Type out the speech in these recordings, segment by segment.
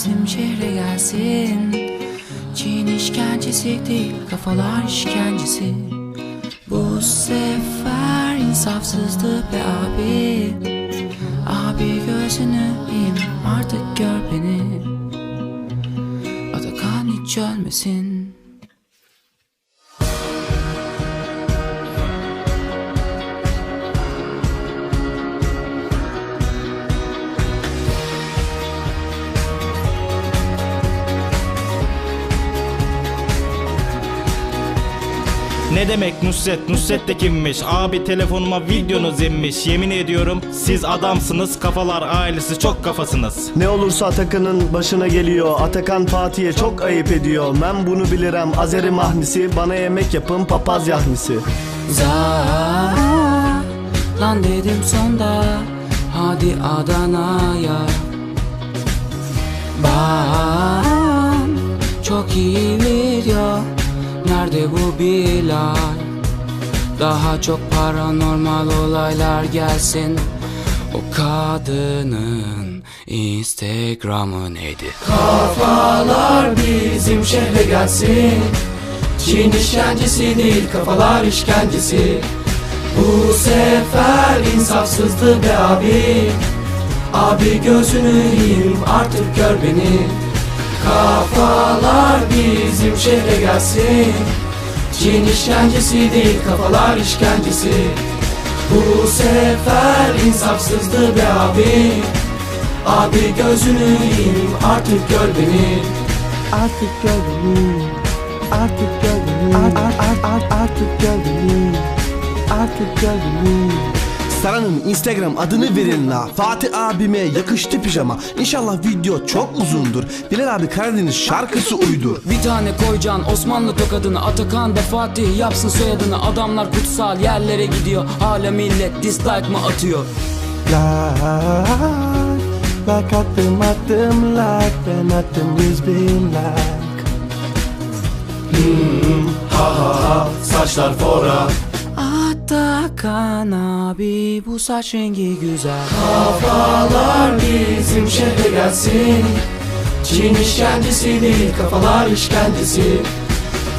bizim şehre gelsin. Çin işkencesi değil kafalar işkencesi. Bu sefer insafsızdı be abi. Abi gözünü yiyeyim artık gör beni. Atakan hiç ölmesin Ne demek Nusret? Nusret de kimmiş? Abi telefonuma videonuz inmiş. Yemin ediyorum siz adamsınız. Kafalar ailesi çok kafasınız. Ne olursa Atakan'ın başına geliyor Atakan Fatih'e çok ayıp ediyor Ben bunu bilirim Azeri mahnisi Bana yemek yapın papaz yahnisi Za Lan dedim sonda Hadi Adana'ya Ben Çok iyi video Nerede bu Bilal? Daha çok paranormal olaylar gelsin. O kadının Instagram'ı neydi? Kafalar bizim şehre gelsin. Çin işkencesi değil kafalar işkencesi. Bu sefer insafsızdı be abi. Abi gözünü yiyeyim artık gör beni Kafalar bizim şehre gelsin. Çin işkencesi değil kafalar işkencesi. Bu sefer insafsızdı be abi. Abi gözünü yiyeyim artık gör beni. Artık gör beni. Artık gör beni. Art, art, art, art, Artık gör beni. Artık gör beni Saran'ın Instagram adını verin la. Fatih abime yakıştı pijama. İnşallah video çok uzundur. Bilal abi Karadeniz şarkısı uydur. Bir tane koyacaksın Osmanlı tokadını Atakan da Fatih yapsın soyadını. Adamlar kutsal yerlere gidiyor. Hala millet dislike mı atıyor? Like Like attım attım like Ben attım yüz bin like Saçlar fora Atakan abi bu saç rengi güzel. Kafalar bizim şehre gelsin. Çin işkencesi değil kafalar işkencesi.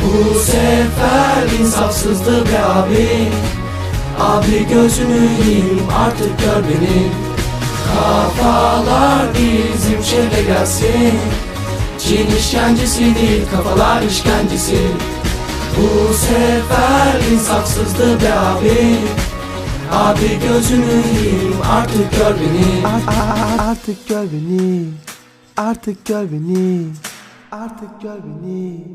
Bu sefer insafsızdı be abi. Abi gözünü yiyeyim artık gör beni. Kafalar bizim şehre gelsin. Çin işkencesi değil kafalar işkencesi Bu sefer insafsızdı be abi. Abi gözünü yiyeyim artık gör beni. Art, art, art, Artık gör beni. Artık gör beni. Artık gör beni